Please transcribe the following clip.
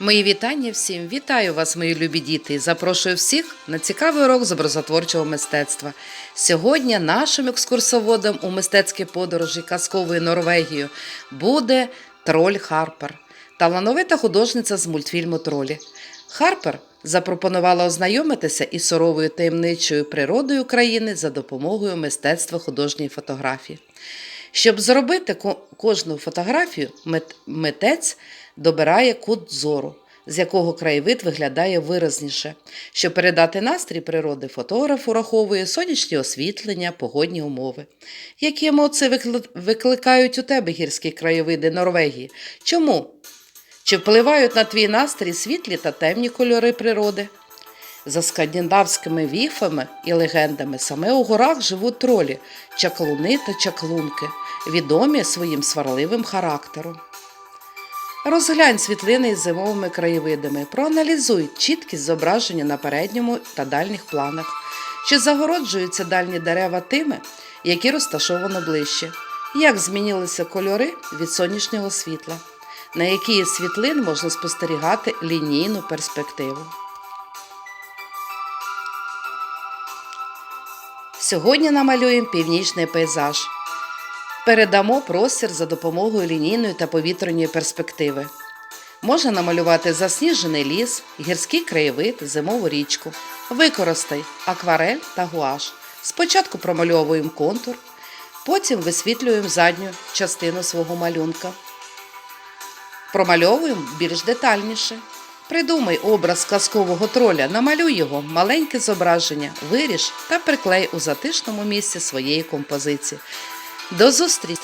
Мої вітання всім! Вітаю вас, мої любі діти! Запрошую всіх на цікавий урок з образотворчого мистецтва. Сьогодні нашим екскурсоводом у мистецькій подорожі казковою Норвегією буде троль Харпер, талановита художниця з мультфільму Тролі. Харпер запропонувала ознайомитися із суровою таємничою природою України за допомогою мистецтва художньої фотографії. Щоб зробити кожну фотографію, митець добирає кут зору, з якого краєвид виглядає виразніше. Щоб передати настрій природи, фотограф ураховує сонячні освітлення, погодні умови. Які емоції викликають у тебе гірські краєвиди Норвегії? Чому? Чи впливають на твій настрій світлі та темні кольори природи? За скандинавськими віфами і легендами саме у горах живуть тролі, чаклуни та чаклунки, відомі своїм сварливим характером. Розглянь світлини із зимовими краєвидами, проаналізуй чіткість зображення на передньому та дальніх планах, чи загороджуються дальні дерева тими, які розташовано ближче, як змінилися кольори від сонячного світла, на якій із світлин можна спостерігати лінійну перспективу. Сьогодні намалюємо північний пейзаж. Передамо простір за допомогою лінійної та повітряної перспективи. Можна намалювати засніжений ліс, гірський краєвид, зимову річку. Використай акварель та гуаш. Спочатку промальовуємо контур, потім висвітлюємо задню частину свого малюнка. Промальовуємо більш детальніше. Придумай образ казкового троля, намалюй його, маленьке зображення, виріж та приклей у затишному місці своєї композиції. До зустрічі!